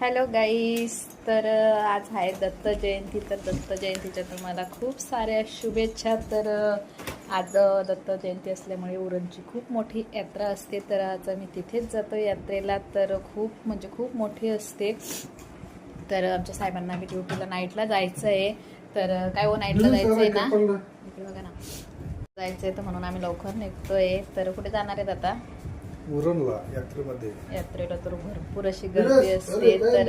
Hello गाईस तर आज आहे दत्त जयंती. तर दत्त जयंतीच्या तुम्हाला खूप साऱ्या शुभेच्छा. तर आज दत्त जयंती असल्यामुळे उरणची खूप मोठी यात्रा असते. तर आज आम्ही तिथेच जातो यात्रेला. तर खूप म्हणजे खूप मोठी असते. तर आमच्या साहेबांना बी ड्युटीला नाईटला जायचं आहे तर काय हो नाईटला जायचं आहे ना? बघा ना. जायचं आहे तर म्हणून आम्ही लवकर निघतोय. तर कुठे जाणार आहेत आता? उरणला यात्रेमध्ये. यात्रेला तर भरपूर अशी गर्दी असते. तर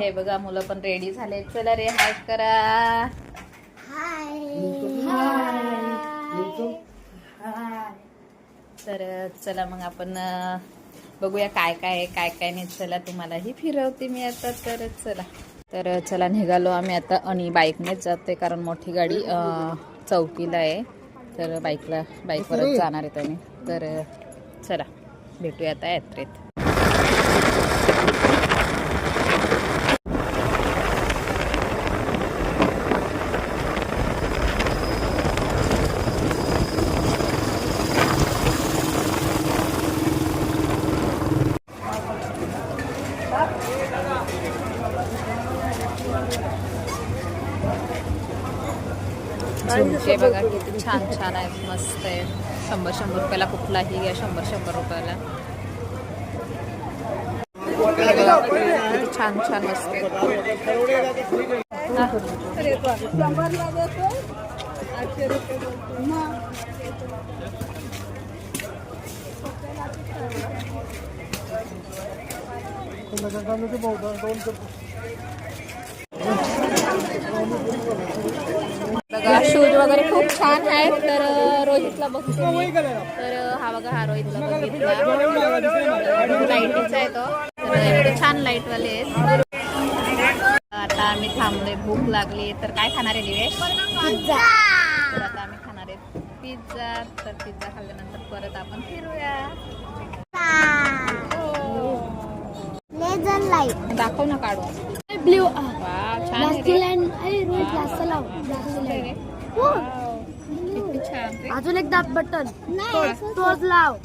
हे बघा मुलं पण रेडी झाले चला रे हाय करा. तर चला मग आपण बघूया काय काय आहे काय काय नाही. चला तुम्हालाही फिरवते मी आता. तर चला. तर चला निघालो आम्ही आता आणि बाईकनेच जातोय कारण मोठी गाडी चौकीला आहे. तर बाईकला बाईकवरच जाणार आहेत आम्ही. तर चला. भेटूया आता यात्रेत. झुमके बघा किती छान छान आहेत मस्त आहे. शंभर शंभर रुपयाला कुठलाही घ्या शंभर शंभर रुपयाला. किती छान छान असते शूज वगैरे खूप छान आहेत. तर रोहितला बघतो मी. तर हा बघा हा रोहितला बघितला. लाईटीचा आहे तो. तर एवढे छान लाइट वाले आहेत आता आम्ही थांबलोय भूक लागली. तर काय खाणार आहे दिवेश तर आता आम्ही खाणार आहे पिझ्झा तर पिझ्झा खाल्ल्यानंतर परत आपण फिरूया. लाइट दाखव ना काढून. ब्ल्यू. हो. अजून एक दाब बटन. तोच लाव.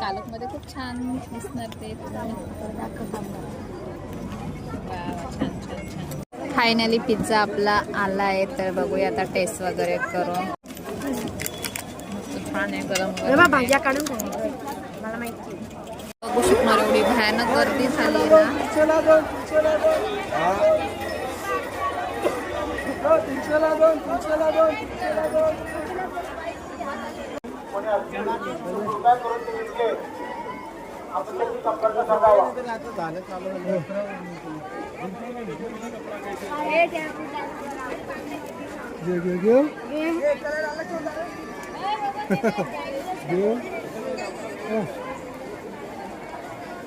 चालकमध्ये खूप छान दिसणार ते. फायनली पिझ्झा आपला आला आहे तर बघूया आता टेस्ट वगैरे करून. छान आहे गरम. भाज्या काढून. मला माहिती बघू शकणार एवढी भयानक गर्दी झाली ना.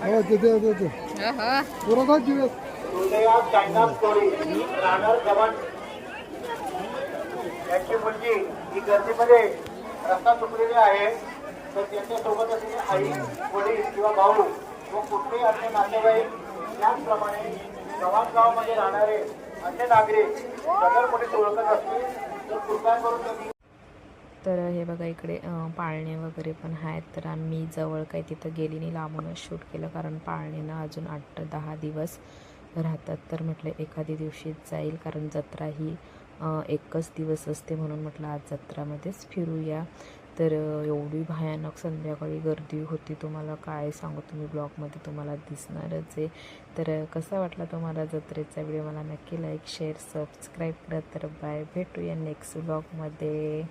हा. हो ते दे दे दे अहं. पुरा काय दिवस यांची मुलगी ही गर्दीमध्ये रस्ता चुकलेली आहे. तर त्यांच्यासोबत असलेली आई वडील किंवा भाऊ व कुठलेही अन्य नातेवाईक त्याचप्रमाणे गावामध्ये राहणारे अन्य नागरिक सदर कोणी ओळखत असतील तर कृपया करून त्यांनी तर हे बघा इकडे पाळणे वगैरे पण आहेत. तर आम्ही जवळ काही तिथं गेली नाही लांबूनच शूट केलं कारण पाळणेनं अजून आठ दहा दिवस राहतात. तर म्हटलं एखादी दिवशीच जाईल कारण जत्रा ही एकच दिवस असते म्हणून म्हटलं आज जत्रामध्येच फिरूया. तर एवढी भयानक संध्याकाळी गर्दी होती. तुम्हाला काय सांगू तुम्ही ब्लॉगमध्ये तुम्हाला दिसणारच आहे. तर कसा वाटला तुम्हाला जत्रेचा व्हिडिओ? मला नक्की लाईक शेअर सबस्क्राईब करा. तर बाय भेटूया नेक्स्ट ब्लॉगमध्ये